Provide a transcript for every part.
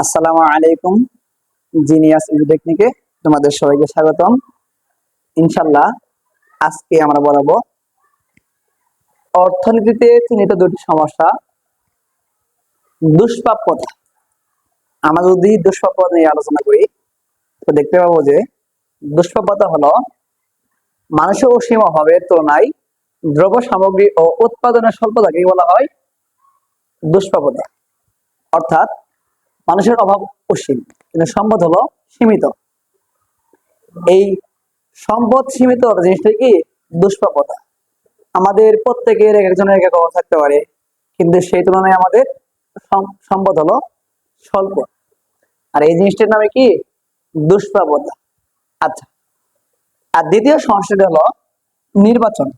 আসসালামু আলাইকুম, জিনিয়াস টেকনিকে তোমাদের সবাইকে স্বাগতম। ইনশাল্লাহ আজকে আমরা বলাবো অর্থনীতিতে চিহ্নিত দুটি সমস্যা। দুষ্প্রাপ্যতা আমরা যদি দুষ্প্রাপ্যতা নিয়ে আলোচনা করি, তো দেখতে পাবো যে দুষ্প্রাপ্যতা হলো মানুষের অসীম অভাবের তুলনায় দ্রব্য সামগ্রী ও উৎপাদনের স্বল্পতাকে বলা হয় দুষ্প্রাপ্যতা। অর্থাৎ মানুষের অভাব অসীম, কিন্তু সম্পদ হলো সীমিত। এই সম্পদ সীমিত জিনিসটা কি? দুষ্প্রাপ্যতা। আমাদের প্রত্যেকের এক একজনের এক এক অভাব থাকতে পারে, কিন্তু সেই তুলনায় আমাদের সম্পদ হলো স্বল্প। আর এই জিনিসটার নামে কি? দুষ্প্রাপ্যতা। আচ্ছা। আর দ্বিতীয় সমস্যাটা হলো নির্বাচন।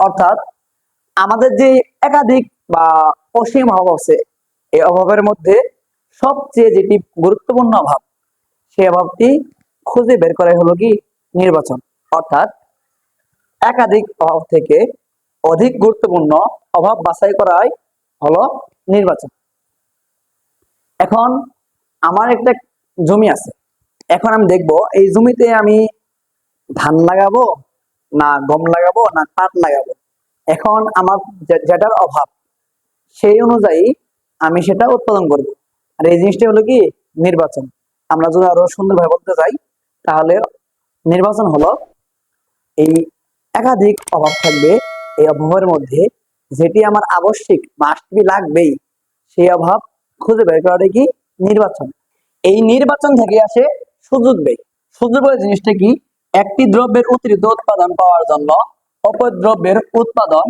অর্থাৎ আমাদের যে একাধিক বা অসীম অভাব আছে, এই অভাবের মধ্যে সবচেয়ে যেটি গুরুত্বপূর্ণ অভাব সেই অভাবটি খুঁজে বের করাই হলো কি? নির্বাচন। অর্থাৎ একাধিক অভাব থেকে অধিক গুরুত্বপূর্ণ অভাব বাছাই করাই হলো নির্বাচন। এখন আমার একটা জমি আছে। এখন আমি দেখব, এই জমিতে আমি ধান লাগাবো না গম লাগাবো না পাট লাগাবো। এখন আমার যেটার অভাব, সেই অনুযায়ী আমি সেটা উৎপাদন করব। আর এই জিনিসটা হলো কি? নির্বাচন। আমরা যদি আরও সুন্দরভাবে বলতে চাই তাহলে নির্বাচন হলো এই একাধিক অভাব থাকবে, এই অভাবের মধ্যে যেটি আমার আবশ্যিক মাস্টবি লাগবেই, সেই অভাব খুঁজে বের করাটাই কি? নির্বাচন। এই নির্বাচন থেকে আসে সুযোগ ব্যয়। সুযোগ ব্যয় জিনিসটা কি? একটি দ্রব্যের অতিরিক্ত উৎপাদন পাওয়ার জন্য অপর দ্রব্যের উৎপাদন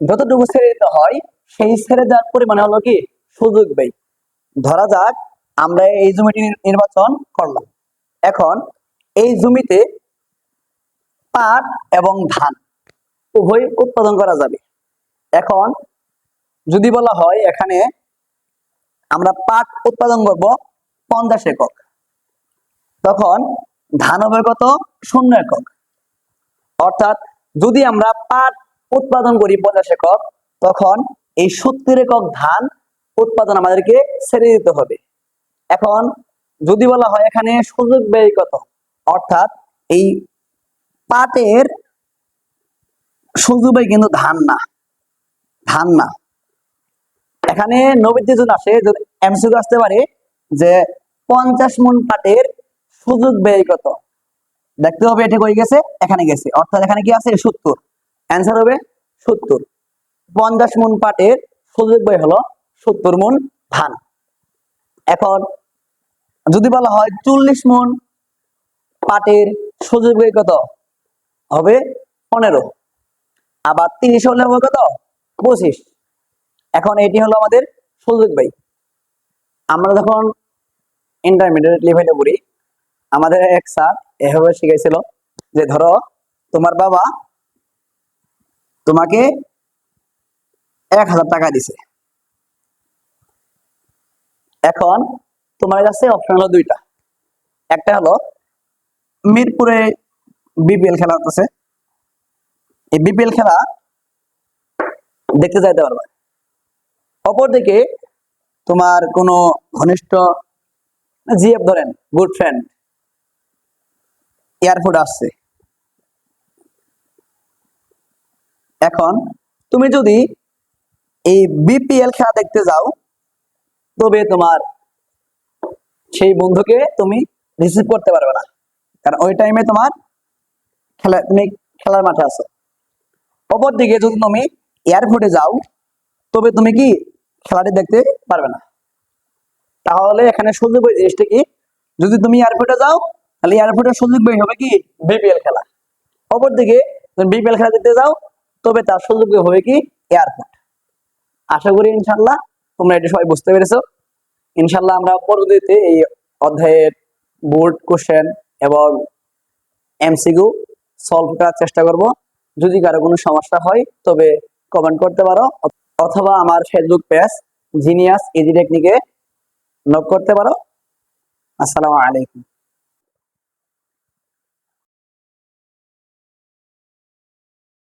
যতটুকু ছেড়ে দিতে হয়, সেই ছেড়ে দেওয়ার পরিমাণে হলো কি? সুযোগ ব্যয়। ধরা যাক, আমরা এই জমিটি নির্বাচন করলাম। এখন এই জমিতে পাট এবং ধান উভয় উৎপাদন করা যাবে। এখন যদি বলা হয়, এখানে আমরা পাট উৎপাদন করব পঞ্চাশ একক। তখন ধান হবে কত? শূন্য একক। অর্থাৎ যদি আমরা পাট উৎপাদন করি পঞ্চাশ একক, তখন এই সত্তর একক ধান উৎপাদন আমাদেরকে ছেড়ে দিতে হবে। এখন যদি বলা হয় এখানে সুযোগ ব্যয় কত? অর্থাৎ এই পাটের সুযোগ ব্যয় কিন্তু ধান না। ধান না। এখানে নবীতে যদি আসে, যদি এমসিকিউ আসতে পারে যে পঞ্চাশ মন পাটের সুযোগ ব্যয় কত? দেখতে হবে, এটা কই গেছে? এখানে গেছে। অর্থাৎ এখানে কি আছে? সত্তর। অ্যান্সার হবে সত্তর। পঞ্চাশ মন পাটের সুযোগ ব্যয় হলো সত্তর মন ধান। এখন যদি বলা হয় চল্লিশ মন পাটের সুযোগ কত? হবে পনেরো। আবার তিরিশ হলে হবে কত? পঁচিশ। এখন এটি হলো আমাদের সুযোগ ব্যয় আমরা যখন ইন্টারমিডিয়েট লেভেলে পড়ি, আমাদের এক স্যার এভাবে শিখাইছিল যে ধরো তোমার বাবা তোমাকে এক হাজার টাকা দিছে। এখন তোমার কাছে অপশন হলো দুইটা। একটা হলো মিরপুরে বিপিএল খেলা হতেছে। এই বিপিএল খেলা দেখতে যাইতে পারবা। অপরদিকে তোমার কোনো ঘনিষ্ঠ জিএফ ধরেন গুড ফ্রেন্ড এয়ারপোর্ট আসছে। এখন তুমি যদি এই বিপিএল খেলা দেখতে যাও তবে তোমার সেই বন্ধুকে তুমি রিসিভ করতে পারবে না। কারণ ওই টাইমে তোমার খেলা, তুমি খেলার মাঠে আছো। অপরদিকে যদি তুমি এয়ারপোর্টে যাও, তবে তুমি কি খেলাটি দেখতে পারবে না। তাহলে এখানে সুযোগ জিনিসটা কি? যদি তুমি এয়ারপোর্টে যাও, তাহলে এয়ারপোর্টের সুযোগ বই হবে কি? বিপিএল খেলা। অপরদিকে তুমি বিপিএল খেলা দেখতে যাও, তবে তার সুযোগ হবে কি? এয়ারপোর্ট আশা করি ইনশাল্লাহ তোমরা এটা সবাই বুঝতে পেরেছ। ইনশাল্লাহ আমরা পরবর্তীতে এই অধ্যায়ের বোর্ড কোশ্চেন এবং এমসিকিউ সলভ করার চেষ্টা করব। যদি কারও কোনো সমস্যা হয়, তবে কমেন্ট করতে পারো অথবা আমার ফেসবুক পেজ জিনিয়াস ইজি টেকনিকে নক করতে পারো। আসসালামু আলাইকুম।